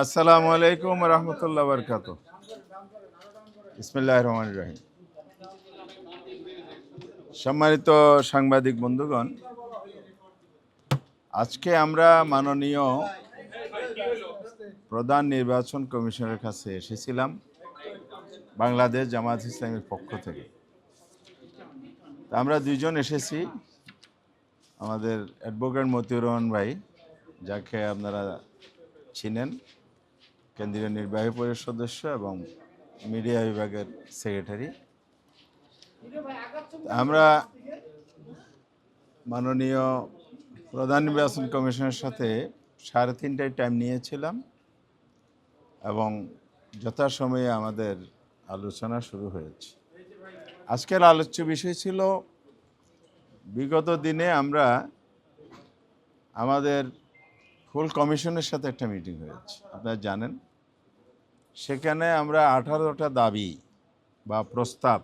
আসসালামু আলাইকুম রহমতুল্লাহ বরকাত ইসমিল্লাহ রহমান রাহিম। সম্মানিত সাংবাদিক বন্ধুগণ, আজকে আমরা মাননীয় প্রধান নির্বাচন কমিশনের কাছে এসেছিলাম বাংলাদেশ জামাত ইসলামের পক্ষ থেকে। আমরা দুইজন এসেছি, আমাদের অ্যাডভোকেট মতিউর রহমান ভাই, যাকে আপনারা ছিলেন কেন্দ্রীয় নির্বাহী পরিষদ সদস্য এবং মিডিয়া বিভাগের সেক্রেটারি। আমরা মাননীয় প্রধান নির্বাচন কমিশনের সাথে সাড়ে তিনটায় টাইম নিয়েছিলাম এবং যথাসময়ে আমাদের আলোচনা শুরু হয়েছে। আজকের আলোচ্য বিষয় ছিল, বিগত দিনে আমরা আমাদের ফুল কমিশনের সাথে একটা মিটিং হয়েছে। আপনারা জানেন সেখানে আমরা আঠারোটা দাবি বা প্রস্তাব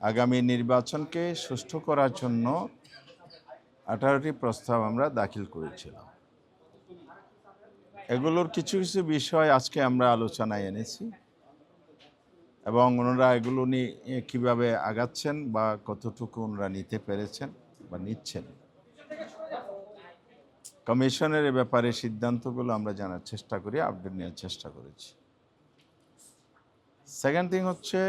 আগামী নির্বাচনকে সুষ্ঠু করার জন্য আঠারোটি প্রস্তাব আমরা দাখিল করেছিলাম। এগুলোর কিছু কিছু বিষয় আজকে আমরা আলোচনায় এনেছি এবং ওনারা এগুলো নিয়ে কীভাবে আগাচ্ছেন বা কতটুকু ওনারা নিতে পেরেছেন বা নিচ্ছেন। কমিশনের ব্যাপারে সিদ্ধান্তগুলো আমরা জানার চেষ্টা করি, আপডেট নেওয়ার চেষ্টা করেছি। সেকেন্ড থিং হচ্ছে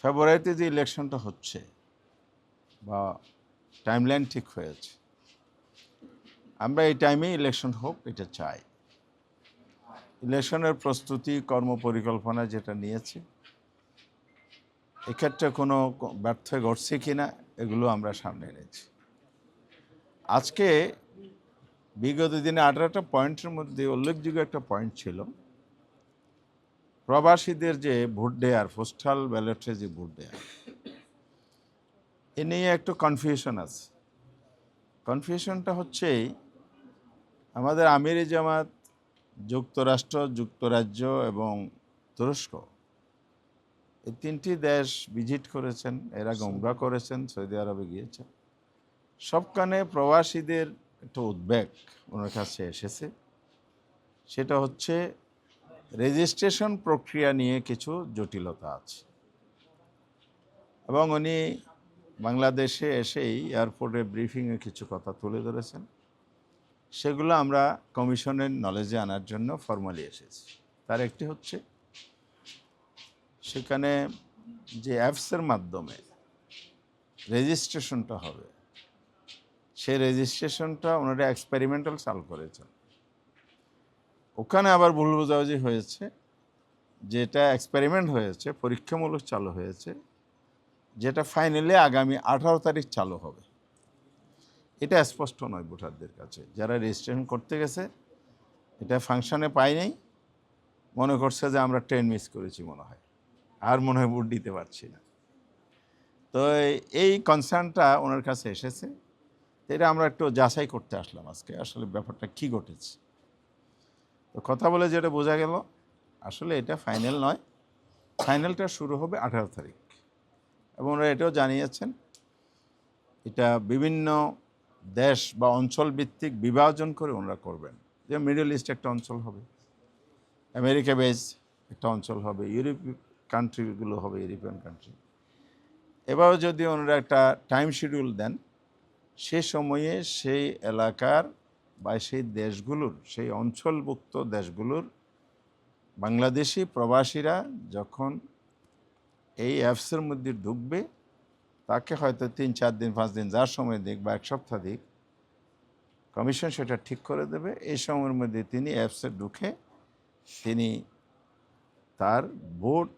ফেব্রুয়ারিতে যে ইলেকশনটা হচ্ছে, বা টাইমলাইন ঠিক হয়েছে, আমরা এই টাইমে ইলেকশন হোক, এটা চাই। ইলেকশনের প্রস্তুতি, কর্মপরিকল্পনা যেটা নিয়েছি, এক্ষেত্রে কোনো ব্যর্থ ঘটছে কি না এগুলো আমরা সামনে এনেছি। আজকে বিগত দিনে আঠারোটা পয়েন্টের মধ্যে উল্লেখযোগ্য একটা পয়েন্ট ছিল। প্রবাসীদের যে ভোট দেয়ার পোস্টাল ব্যালটে যে ভোট দেয়ার, এ নিয়ে একটু কনফিউশন আছে। কনফিউশনটা হচ্ছে আমাদের আমির জামাত, যুক্তরাষ্ট্র, যুক্তরাজ্য এবং তুরস্ক, এই তিনটি দেশ ভিজিট করেছেন। এরা উমরা করেছেন, সৌদি আরবে গিয়েছেন। সবখানে প্রবাসীদের একটা উদ্বেগ ওনার কাছে এসেছে। সেটা হচ্ছে রেজিস্ট্রেশন প্রক্রিয়া নিয়ে কিছু জটিলতা আছে। এবং উনি বাংলাদেশে এসেই এয়ারপোর্টে ব্রিফিংয়ে কিছু কথা তুলে ধরেছেন। সেগুলো আমরা কমিশনের নলেজে আনার জন্য ফর্মালি এসেছি। তার একটি হচ্ছে, সেখানে যে অ্যাপসের মাধ্যমে রেজিস্ট্রেশনটা হবে সেই রেজিস্ট্রেশনটা ওনারা এক্সপেরিমেন্টাল চালু করেছেন ওখানে আবার ভুল বোঝাবুঝি হয়েছে, যেটা এক্সপেরিমেন্ট হয়েছে, পরীক্ষামূলক চালু হয়েছে, যেটা ফাইনালি আগামী আঠারো তারিখ চালু হবে। এটা স্পষ্ট নয় ভোটারদের কাছে। যারা রেজিস্ট্রেশন করতে গেছে, এটা ফাংশনে পাই মনে করছে যে আমরা ট্রেন মিস করেছি মনে হয়। আর মনে হয় ভোট দিতে পারছি না। তো এই কনসার্নটা ওনার কাছে এসেছে। এটা আমরা একটু যাচাই করতে আসলাম আজকে, আসলে ব্যাপারটা কি ঘটেছে। তো কথা বলে যেটা বোঝা গেল, আসলে এটা ফাইনাল নয়, ফাইনালটা শুরু হবে আঠারো তারিখ। এবং ওরা এটাও জানিয়েছেন, এটা বিভিন্ন দেশ বা অঞ্চল ভিত্তিক বিভাজন করে ওনারা করবেন। যে মিডল ইস্ট একটা অঞ্চল হবে, আমেরিকা বেস একটা অঞ্চল হবে, ইউরোপ কান্ট্রিগুলো হবে, ইউরোপিয়ান কান্ট্রি এবারও যদি ওনারা একটা টাইম শিডিউল দেন সে সময়ে সেই এলাকার বা সেই দেশগুলোর, সেই অঞ্চলভুক্ত দেশগুলোর বাংলাদেশি প্রবাসীরা যখন এই অ্যাপসের মধ্যে ঢুকবে, তাকে হয়তো তিন, চার দিন, পাঁচ দিন, যার সময় দিক বা এক সপ্তাহ দিক, কমিশন সেটা ঠিক করে দেবে। এই সময়ের মধ্যে তিনি অ্যাপসে ঢুকে তিনি তার ভোট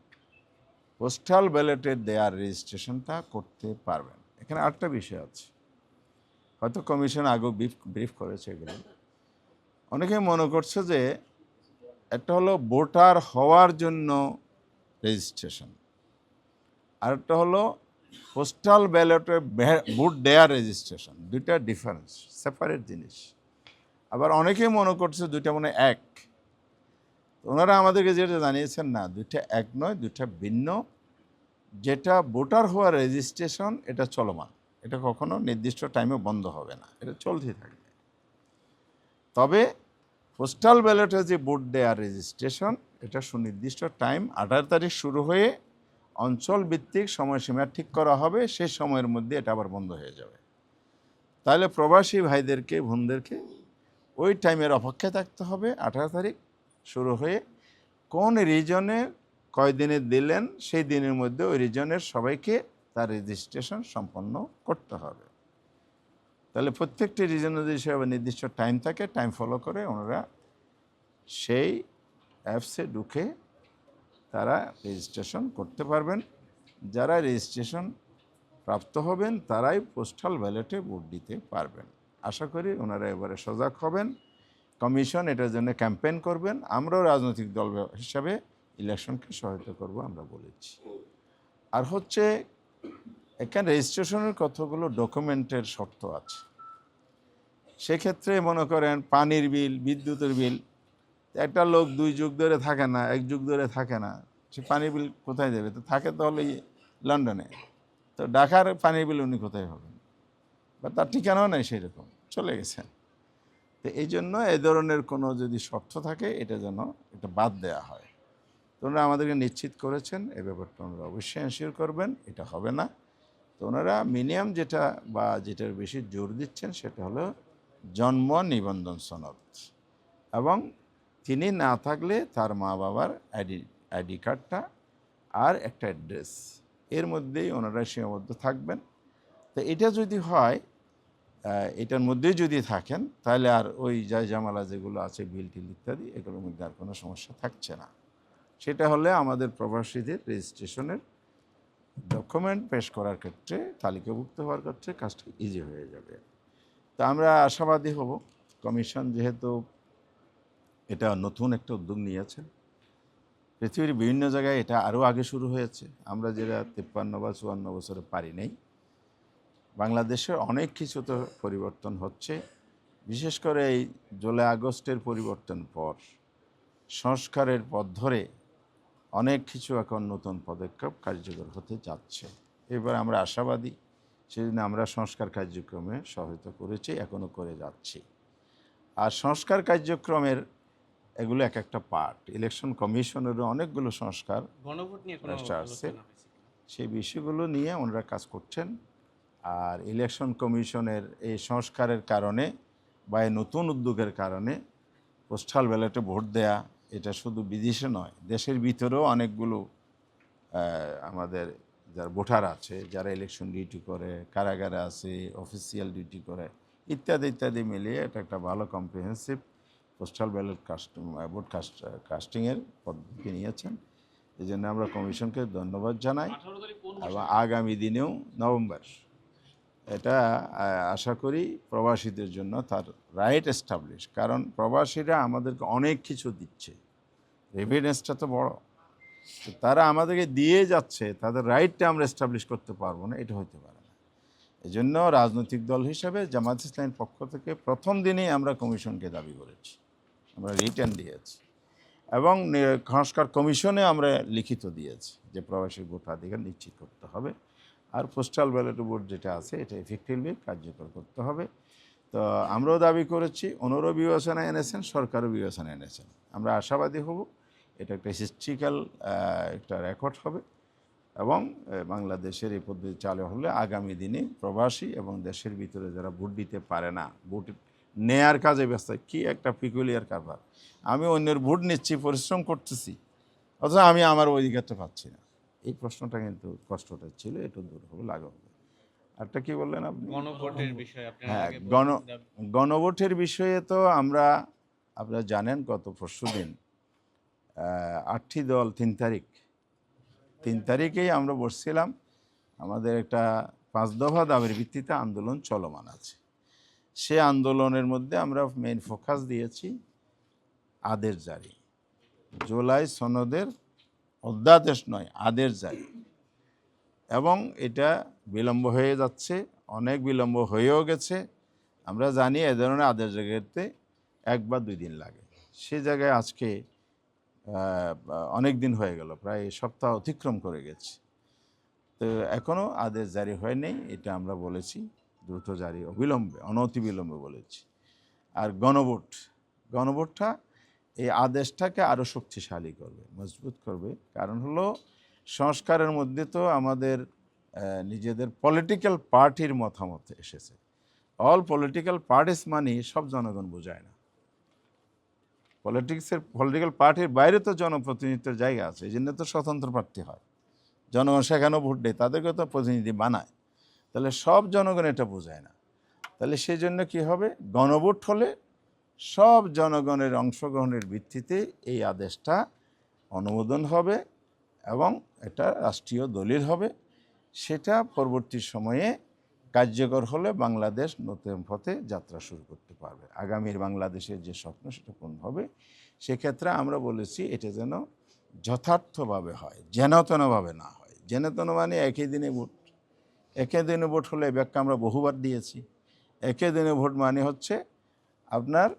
পোস্টাল ব্যালটের দেয়ার রেজিস্ট্রেশনটা করতে পারবেন। এখানে আরেকটা বিষয় আছে। হয়তো কমিশন আগেও ব্রিফ করেছে এগুলো। অনেকে মনে করছে যে একটা হলো ভোটার হওয়ার জন্য রেজিস্ট্রেশন আরেকটা হলো পোস্টাল ব্যালটে ভোট দেয়ার রেজিস্ট্রেশন দুইটা ডিফারেন্স সেপারেট জিনিস। আবার অনেকেই মনে করছে দুইটা মানে এক। ওনারা আমাদেরকে যেটা জানিয়েছেন না, দুইটা এক নয়, দুইটা ভিন্ন। যেটা ভোটার হওয়ার রেজিস্ট্রেশন এটা চলমান। এটা কখনো নির্দিষ্ট টাইমে বন্ধ হবে না, এটা চলতেই থাকবে। তবে পোস্টাল ব্যালটে যে ভোট দেওয়ার রেজিস্ট্রেশন এটা সুনির্দিষ্ট টাইম আঠারো তারিখ শুরু হয়ে অঞ্চল ভিত্তিক সময়সীমা ঠিক করা হবে, সেই সময়ের মধ্যে এটা আবার বন্ধ হয়ে যাবে। তাহলে প্রবাসী ভাইদেরকে, বোনদেরকে ওই টাইমের অপেক্ষায় থাকতে হবে, আঠারো তারিখ শুরু হয়ে কোন রিজনে কয়দিনে দিলেন, সেই দিনের মধ্যে ওই রিজনের সবাইকে তার রেজিস্ট্রেশন সম্পন্ন করতে হবে। তাহলে প্রত্যেকটি রিজনের যদি নির্দিষ্ট টাইম থাকে টাইম ফলো করে ওনারা সেই অ্যাপসে ঢুকে তারা রেজিস্ট্রেশন করতে পারবেন। যারা রেজিস্ট্রেশন প্রাপ্ত হবেন, তারাই পোস্টাল ব্যালটে ভোট দিতে পারবেন। আশা করি ওনারা এবারে সজাগ হবেন। কমিশন এটার জন্য ক্যাম্পেইন করবেন। আমরাও রাজনৈতিক দল হিসাবে ইলেকশনকে সহায়তা করব, আমরা বলেছি। আর হচ্ছে এখানে রেজিস্ট্রেশনের কতগুলো ডকুমেন্টের শর্ত আছে? সেক্ষেত্রে মনে করেন পানির বিল, বিদ্যুতের বিল, একটা লোক দুই যুগ ধরে থাকে না, এক যুগ ধরে থাকে না, সে পানির বিল কোথায় দেবে? তো থাকে তাহলে লন্ডনে। তো ঢাকার পানির বিল উনি কোথায় হবেন বা তার ঠিকানাও নেই সেই রকম চলে গেছেন তো এই জন্য এ ধরনের কোনো যদি শর্ত থাকে, এটা যেন এটা বাদ দেওয়া হয়। তো ওনারা আমাদেরকে নিশ্চিত করেছেন, এ ব্যাপারটা ওনারা অবশ্যই এনশিওর করবেন, এটা হবে না। তো ওনারা মিনিমাম যেটা বা যেটার বেশি জোর দিচ্ছেন সেটা হলো জন্ম নিবন্ধন সনদ। এবং তিনি না থাকলে তার মা বাবার আইডি আইডি কার্ডটা আর একটা অ্যাড্রেস, এর মধ্যেই ওনারা সীমাবদ্ধ থাকবেন। তো এটা যদি হয় এটার মধ্যেই যদি থাকেন, তাহলে আর ওই যায় জামালা যেগুলো আছে বিল টিল ইত্যাদি, এগুলোর মধ্যে আর কোনো সমস্যা থাকছে না। সেটা হলে আমাদের প্রবাসীদের রেজিস্ট্রেশনের ডকুমেন্ট পেশ করার ক্ষেত্রে, তালিকাভুক্ত হওয়ার ক্ষেত্রে কাজটা ইজি হয়ে যাবে। তো আমরা আশাবাদী হব। কমিশন যেহেতু এটা নতুন একটা উদ্যোগ নিয়েছে, পৃথিবীর বিভিন্ন জায়গায় এটা আরও আগে শুরু হয়েছে। আমরা যেটা তিপ্পান্ন বা চুয়ান্ন বছরে পারি নাই। বাংলাদেশে অনেক কিছু তো পরিবর্তন হচ্ছে। বিশেষ করে এই জুলাই আগস্টের পরিবর্তন পর, সংস্কারের পথ ধরে অনেক কিছু এখন নতুন পদক্ষেপ কার্যকর হতে যাচ্ছে। এবার আমরা আশাবাদী সেদিন আমরা সংস্কার কার্যক্রমে সহায়তা করেছি এখনও করে যাচ্ছি। আর সংস্কার কার্যক্রমের এগুলো এক একটা পার্ট। ইলেকশন কমিশনেরও অনেকগুলো সংস্কার আসছে। সেই বিষয়গুলো নিয়ে ওনারা কাজ করছেন। আর ইলেকশন কমিশনের এই সংস্কারের কারণে বা নতুন উদ্যোগের কারণে পোস্টাল ব্যালটে ভোট দেয়া এটা শুধু বিদেশে নয় দেশের ভিতরেও অনেকগুলো আমাদের যারা ভোটার আছে যারা ইলেকশন ডিউটি করে কারাগারে আছে অফিসিয়াল ডিউটি করে ইত্যাদি ইত্যাদি মিলিয়ে এটা একটা ভালো comprehensive postal ballot cast vote cast কাস্টিংয়ের পদ্ধতি নিয়েছেন। এই জন্য আমরা কমিশনকে ধন্যবাদ জানাই। এবং আগামী দিনেও নভেম্বর। এটা আশা করি প্রবাসীদের জন্য তার রাইট এস্টাবলিশ কারণ প্রবাসীরা আমাদেরকে অনেক কিছু দিচ্ছে। রেভিডেন্সটা তো বড়। তারা আমাদেরকে দিয়ে যাচ্ছে, তাদের রাইটটা আমরা এস্টাবলিশ করতে পারব না, এটা হতে পারে না। এই জন্য রাজনৈতিক দল হিসাবে জামাত ইসলামের পক্ষ থেকে প্রথম দিনেই আমরা কমিশনকে দাবি করেছি। আমরা রিটার্ন দিয়েছি। এবং সংস্কার কমিশনে আমরা লিখিত দিয়েছি যে প্রবাসী ভোটাধিকার নিশ্চিত করতে হবে। আর পোস্টাল ব্যালট বোর্ড যেটা আছে, এটা এফেক্টিভলি কার্যকর করতে হবে। তো আমরাও দাবি করেছি, ওনারও বিবেচনা এনেছেন, সরকারও বিবেচনা এনেছেন। আমরা আশাবাদী হব, এটা একটা হিস্ট্রিক্যাল একটা রেকর্ড হবে এবং বাংলাদেশের এই পদ্ধতি চালু হলে আগামী দিনে প্রবাসী এবং দেশের ভিতরে যারা ভোট দিতে পারে না, ভোট নেয়ার কাজে ব্যস্ত, কি একটা পিকুলিয়ার কারবার। আমি অন্যের ভোট নিচ্ছি, পরিশ্রম করতেছি, অথচ আমি আমার অধিকারটা পাচ্ছি না। এই প্রশ্নটা কিন্তু কষ্টটা ছিল একটু দূর হবে লাগা হবে আরটা কি বললেন আপনি? গণভোটের বিষয়ে হ্যাঁ গণ গণভোটের বিষয়ে তো আমরা আপনারা জানেন গত পরশু দিন আটটি দল তিন তারিখ তিন তারিখেই আমরা বসছিলাম আমাদের একটা পাঁচ দফা দাবির ভিত্তিতে আন্দোলন চলমান আছে। সে আন্দোলনের মধ্যে আমরা মেইন ফোকাস দিয়েছি আদেশ জারি। জুলাই সনদের অধ্যাদেশ নয়, আদেশ জারি। এবং এটা বিলম্ব হয়ে যাচ্ছে, অনেক বিলম্ব হয়েও গেছে। আমরা জানি এ ধরনের আদেশ জায়গাতে এক বা দুই দিন লাগে। সে জায়গায় আজকে অনেক দিন হয়ে গেল, প্রায় সপ্তাহ অতিক্রম করে গেছে। তো এখনও আদেশ জারি হয়নি এটা আমরা বলেছি, দ্রুত জারি, অবিলম্বে, অনতি বিলম্বে বলেছি। আর গণভোট, গণভোটটা এই আদেশটাকে আরও শক্তিশালী করবে, মজবুত করবে। কারণ হলো, সংস্কারের মধ্যে তো আমাদের নিজেদের পলিটিক্যাল পার্টির মতামত এসেছে। অল পলিটিক্যাল পার্টিস মানি সব জনগণ বোঝায় না। পলিটিক্সের পলিটিক্যাল পার্টির বাইরে তো জনপ্রতিনিধিত্বের জায়গা আছে, এই জন্য তো স্বতন্ত্র প্রার্থী হয়। জনগণ সেখানেও ভোট দেয় তাদেরকে তো প্রতিনিধি বানায়। তাহলে সব জনগণ এটা বোঝায় না। তাহলে সেই জন্য কী হবে? গণভোট হলে সব জনগণের অংশগ্রহণের ভিত্তিতে এই আদেশটা অনুমোদন হবে এবং এটা রাষ্ট্রীয় দলিল হবে। সেটা পরবর্তী সময়ে কার্যকর হলে বাংলাদেশ নতুন পথে যাত্রা শুরু করতে পারবে। আগামীর বাংলাদেশের যে স্বপ্ন, সেটা পূর্ণ হবে। সেক্ষেত্রে আমরা বলেছি এটা যেন যথার্থভাবে হয়, যেনতনভাবে না হয়। যেনতেন মানে একই দিনে ভোট। একই দিনে ভোট হলে ব্যাখ্যা আমরা বহুবার দিয়েছি। একই দিনে ভোট মানে হচ্ছে আপনার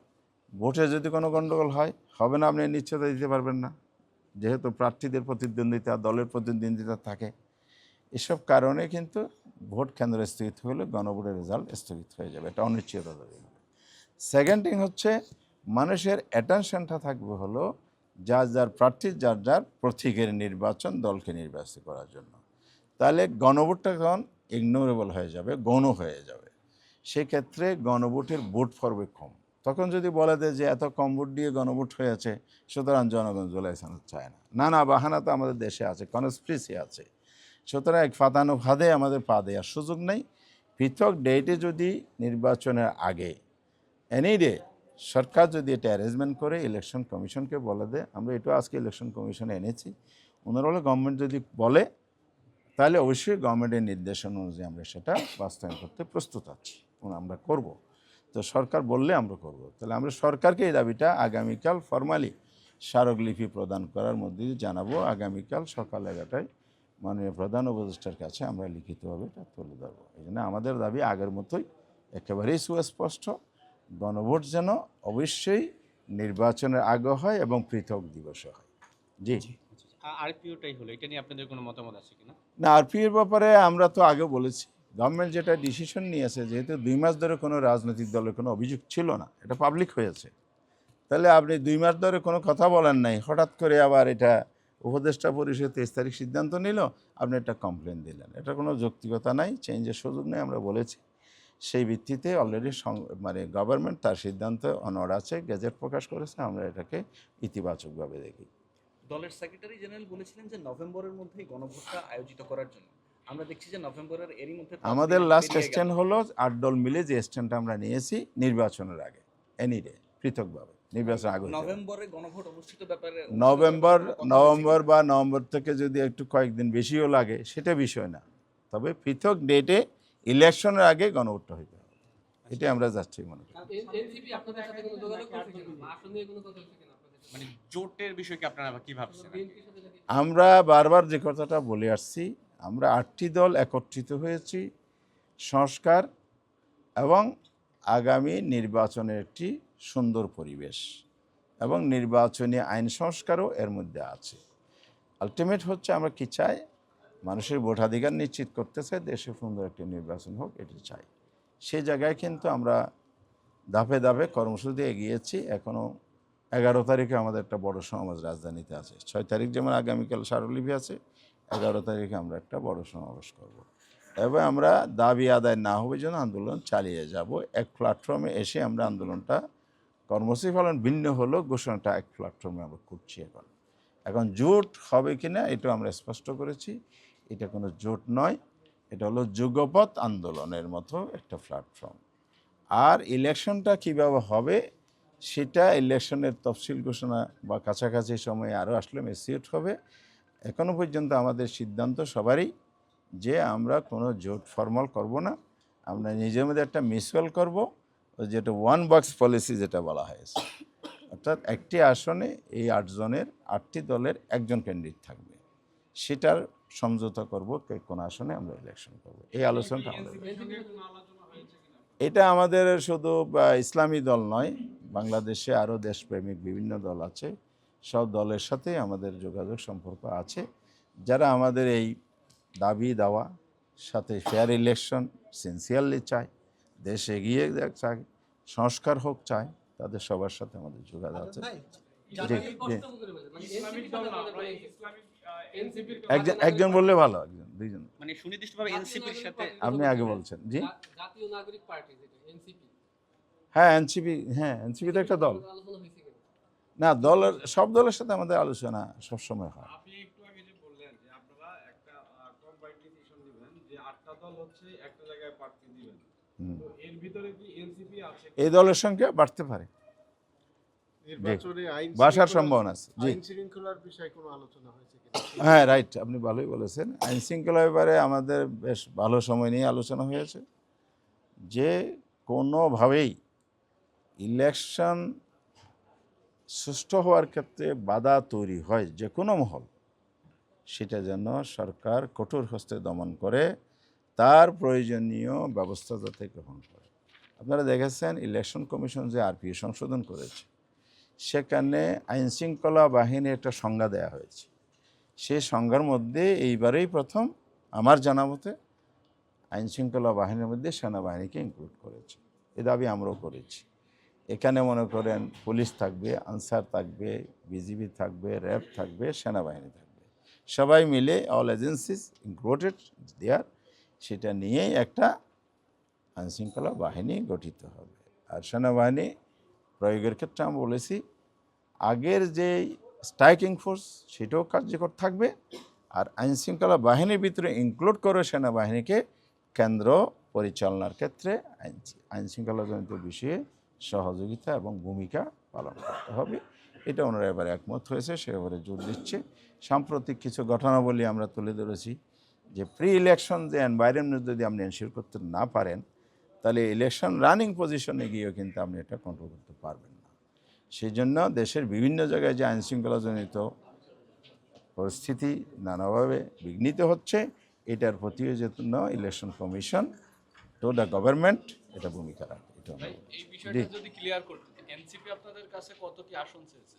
ভোটে যদি কোনো গণ্ডগোল হয়, হবে না, আপনি নিশ্চয়তা দিতে পারবেন না। যেহেতু প্রার্থীদের প্রতিদ্বন্দ্বিতা, দলের প্রতিদ্বন্দ্বিতা থাকে। এসব কারণে কিন্তু ভোট কেন্দ্র স্থগিত হলে গণভোটের রেজাল্ট স্থগিত হয়ে যাবে। এটা অনিশ্চয়তা তৈরি হবে সেকেন্ড থিং হচ্ছে, মানুষের অ্যাটেনশনটা থাকবে হলো যার যার প্রার্থী, যার যার প্রতীকের নির্বাচন দলকে নির্বাচিত করার জন্য। তাহলে গণভোটটা তখন ইগনোরেবল হয়ে যাবে, গণ হয়ে যাবে, সেক্ষেত্রে গণভোটের ভোট পর্বে কম। তখন যদি বলে দেয় যে এত কম ভোট দিয়ে গণভোট হয়েছে সুতরাং জনগণ জুলাই জোলাইসান চায় না। না না, বাহানা তো আমাদের দেশে আছে কনস্পিরেসি আছে। সুতরাং এক ফাতানো ফাঁদে আমাদের পা দেওয়ার সুযোগ নেই। পৃথক ডেটে যদি নির্বাচনের আগে এনি ডে সরকার যদি এটা অ্যারেঞ্জমেন্ট করে ইলেকশন কমিশনকে বলে দেয়, আমরা এটাও আজকে ইলেকশন কমিশনে এনেছি। ওনারা গভর্নমেন্ট যদি বলে, তাহলে অবশ্যই গভর্নমেন্টের নির্দেশনা অনুযায়ী আমরা সেটা বাস্তবায়ন করতে প্রস্তুত আছি। আমরা করব। তো সরকার বললে আমরা করব। তাহলে আমরা সরকারকে এই দাবিটা আগামীকাল ফর্মালি স্মারকলিপি প্রদান করার মধ্যে দিয়ে জানাব। আগামীকাল সকাল এগারোটায় মাননীয় প্রধান উপদেষ্টার কাছে আমরা লিখিতভাবে এটা তুলে ধরবো। এই জন্য আমাদের দাবি আগের মতোই একেবারেই সুস্পষ্ট। গণভোট যেন অবশ্যই নির্বাচনের আগে হয় এবং পৃথক দিবসে হয়। জি। আরপিওটাই হলো। এটা নিয়ে আপনাদের কোনো মতামত আছে কিনা? না আরপিএর ব্যাপারে আমরা তো আগে বলেছি। গভর্নমেন্ট যেটা ডিসিশন নিয়েছে, যেহেতু দুই মাস ধরে কোনো রাজনৈতিক দলের কোনো অভিযোগ ছিল না, এটা পাবলিক হয়েছে। তাহলে আপনি দুই মাস ধরে কোনো কথা বলেন নাই, হঠাৎ করে আবার এটা উপদেষ্টা পরিষদ তেইশ তারিখ সিদ্ধান্ত নিল, আপনি একটা কমপ্লেন দিলেন। এটা কোনো যৌক্তিকতা নাই চেঞ্জের সুযোগ নেই, আমরা বলেছি। সেই ভিত্তিতে অলরেডি মানে গভর্নমেন্ট তার সিদ্ধান্ত অনড় আছে গেজেট প্রকাশ করেছে, আমরা এটাকে ইতিবাচকভাবে দেখি। দলের সেক্রেটারি জেনারেল বলেছিলেন যে নভেম্বরের মধ্যেই গণভোটটা আয়োজিত করার জন্য। আমরা দেখছি যে নভেম্বরের এরই মধ্যে আমাদের লাস্ট স্ট্যান্ড হলো আট দল মিলে যে স্ট্যান্ডটা আমরা নিয়েছি নির্বাচনের আগে এনি ডে পৃথকভাবে নির্বাচন আগে নভেম্বরে গণভোট অনুষ্ঠিত ব্যাপারে নভেম্বর নভেম্বর বা নভেম্বর থেকে যদি একটু কয়েকদিন বেশিও লাগে সেটা বিষয় না। তবে পৃথক ডেটে ইলেকশনের আগে গণভোটটা হইতে হবে। এটাই আমরা যাচ্ছি মনে করি। এনসিপি আপনাদের সাথে কোনো যোগাযোগ করছে কিনা? কোনো কথা হচ্ছে কিনা আপনাদের সাথে? মানে জোটের বিষয়ে কি আপনারা কি ভাবছেন? বিএনপির সাথে নাকি আমরা বারবার যে কথাটা বলে আসছি আমরা আটটি দল একত্রিত হয়েছি, সংস্কার এবং আগামী নির্বাচনের একটি সুন্দর পরিবেশ এবং নির্বাচনী আইন সংস্কারও এর মধ্যে আছে। আলটিমেট হচ্ছে আমরা কি চাই? মানুষের ভোটাধিকার নিশ্চিত করতে চাই দেশে সুন্দর একটি নির্বাচন হোক, এটি চাই। সেই জায়গায় কিন্তু আমরা ধাপে ধাপে কর্মসূচি এগিয়েছি। এখনও এগারো তারিখে আমাদের একটা বড় সমাজ রাজধানীতে আছে। ছয় তারিখ যেমন আগামীকাল স্মারকলিপি আছে এগারো তারিখে আমরা একটা বড় সমাবেশ করব। এবার আমরা দাবি আদায় না হবে যেন আন্দোলন চালিয়ে যাব। এক প্ল্যাটফর্মে এসে আমরা আন্দোলনটা কর্মসূচি পালন ভিন্ন হলেও ঘোষণাটা এক প্ল্যাটফর্মে আমরা করছি এখন। এখন জোট হবে কি না এটা আমরা স্পষ্ট করেছি। এটা কোনো জোট নয়। এটা হলো যুগপথ আন্দোলনের মতো একটা প্ল্যাটফর্ম। আর ইলেকশনটা কীভাবে হবে সেটা ইলেকশনের তফসিল ঘোষণা বা কাছাকাছি সময়ে আরও আসলে মেসিউট হবে। এখনও পর্যন্ত আমাদের সিদ্ধান্ত সবারই যে আমরা কোনো জোট ফর্মাল করব না। আমরা নিজের মধ্যে একটা মিসওয়েল করব যেটা ওয়ান বক্স পলিসি যেটা বলা হয়েছে। অর্থাৎ একটি আসনে এই আটজনের আটটি দলের একজন ক্যান্ডিডেট থাকবে। সেটার সমঝোতা করব কে কোন আসনে আমরা ইলেকশন করব। এই আলোচনাটা আমাদের এটা আমাদের শুধু ইসলামী দল নয়, বাংলাদেশে আরও দেশপ্রেমিক বিভিন্ন দল আছে। সব দলের সাথে আমাদের যোগাযোগ সম্পর্ক আছে। যারা আমাদের এই দাবি দাওয়া সাথে ফেয়ার ইলেকশন সিনসিয়ারলি চায় দেশ এগিয়ে যাক চায় সংস্কার হোক চায় তাদের সবার সাথে আমাদের যোগাযোগ আছে। বলেন, মানে একজন একজন বললে ভালো একজন দুইজন। মানে সুনির্দিষ্টভাবে এনসিপির সাথে আপনি আগে বলছেন জি। জা- জাতীয় নাগরিক পার্টি যেটা এনসিপি হ্যাঁ এনসিপি হ্যাঁ এনসিপি তো একটা দল। না দলের সব দলের সাথে আমাদের আলোচনা সবসময় হয়। আপনি একটু আগে যে বললেন যে আপনারা একটা কম্বাইন্ড ডিসিশন দিবেন যে আটটা দল হচ্ছে একটা জায়গায় প্রার্থী দিবেন। হুম। তো এর ভিতরে কি এনসিপি আছে? এই দলের সংখ্যা বাড়তে পারে। বাসার সম্ভাবনা আছে জি। হ্যাঁ রাইট আপনি ভালোই বলেছেন। আইন শৃঙ্খলা ব্যাপারে আমাদের বেশ ভালো সময় নিয়ে আলোচনা হয়েছে। যে কোনোভাবেই ইলেকশন সুষ্ঠু হওয়ার ক্ষেত্রে বাধা তৈরি হয় যে কোনো মহল। সেটা যেন সরকার কঠোর হস্তে দমন করে, তার প্রয়োজনীয় ব্যবস্থা যাতে গ্রহণ করে। আপনারা দেখেছেন ইলেকশন কমিশন যে আরপিও সংশোধন করেছে, সেখানে আইন শৃঙ্খলা বাহিনীর একটা সংজ্ঞা দেওয়া হয়েছে। সেই সংজ্ঞার মধ্যে এইবারেই প্রথম আমার জানা মতে আইন শৃঙ্খলা বাহিনীর মধ্যে সেনাবাহিনীকে ইনক্লুড করেছে। এ দাবি আমরাও করেছি। এখানে মনে করেন পুলিশ থাকবে, আনসার থাকবে, বিজিবি থাকবে, র্যাব থাকবে, সেনাবাহিনী থাকবে। সবাই মিলে অল এজেন্সিস ইনক্লুডেড দেয়ার সেটা নিয়েই একটা আইনশৃঙ্খলা বাহিনী গঠিত হবে। আর সেনাবাহিনী প্রয়োগের ক্ষেত্রে আমি বলেছি, আগের যে স্ট্রাইকিং ফোর্স সেটাও কার্যকর থাকবে, আর আইনশৃঙ্খলা বাহিনীর ভিতরে ইনক্লুড করে সেনাবাহিনীকে কেন্দ্র পরিচালনার ক্ষেত্রে আইন আইন শৃঙ্খলাজনিত বিষয়ে সহযোগিতা এবং ভূমিকা পালন করতে হবে। এটা ওনারা এবার একমত হয়েছে, সে এবারে জোর দিচ্ছে। সাম্প্রতিক কিছু ঘটনাবলী আমরা তুলে ধরেছি যে প্রি ইলেকশন যে এনভায়রনমেন্ট যদি আপনি এনশিওর করতে না পারেন, তাহলে ইলেকশন রানিং পজিশনে গিয়েও কিন্তু আপনি এটা কন্ট্রোল করতে পারবেন না। সেই জন্য দেশের বিভিন্ন জায়গায় যে আইন শৃঙ্খলাজনিত পরিস্থিতি নানাভাবে বিঘ্নিত হচ্ছে, এটার প্রতিও election commission to the government এটা ভূমিকা রাখে এটা আমরা এই বিষয়টা যদি ক্লিয়ার করতে এনসিপি আপনাদের কাছে কতটি আসন চেয়েছে?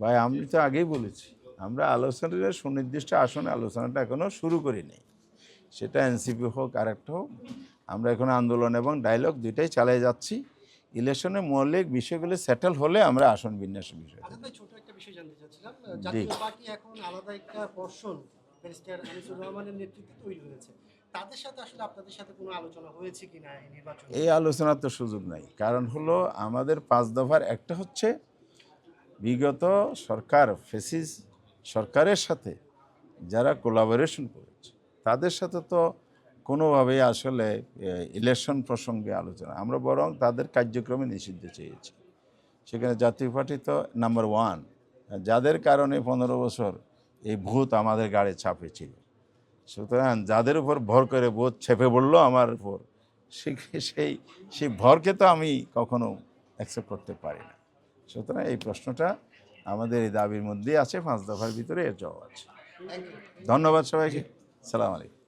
ভাই আমি তো আগেই বলেছি আমরা আলোচনাটা সুনির্দিষ্ট আসনে আলোচনাটা এখনও শুরু করিনি। সেটা এনসিপি হোক আর একটা হোক আমরা এখন আন্দোলন এবং ডায়লগ দুইটাই চালিয়ে যাচ্ছি। ইলেকশনের মৌলিক বিষয়গুলো সেটেল হলে আমরা আসন বিন্যাসের বিষয় ছোট একটা বিষয় জানতে চাচ্ছিলাম। জাতীয় পার্টি এখন আলাদা একটা পর্ষণ ব্যারিস্টার আনিসুর রহমানের নেতৃত্বে তৈরি হয়েছে। তাদের সাথে আসলে আপনাদের সাথে কোনো আলোচনা হয়েছে কিনা এই নির্বাচনে? এই আলোচনার তো সুযোগ নাই। কারণ হলো আমাদের পাঁচ দফার একটা হচ্ছে বিগত সরকার, ফেসিস সরকারের সাথে যারা কোলাবোরেশন করেছে, তাদের সাথে তো কোনোভাবেই আসলে ইলেকশন প্রসঙ্গে আলোচনা। আমরা বরং তাদের কার্যক্রমে নিষিদ্ধ চেয়েছি। সেখানে জাতীয় পার্টি তো নাম্বার ওয়ান যাদের কারণে পনেরো বছর এই ভূত আমাদের গাড়ে চাপে ছিল। সুতরাং যাদের উপর ভর করে বোধ ছেপে পড়ল আমার উপর সে- সেই সেই ভরকে তো আমি কখনো অ্যাকসেপ্ট করতে পারি না। সুতরাং এই প্রশ্নটা আমাদের এই দাবির মধ্যেই আছে পাঁচ দফার ভিতরে এর জবাব আছে। ধন্যবাদ সবাইকে। সালাম আলাইকুম।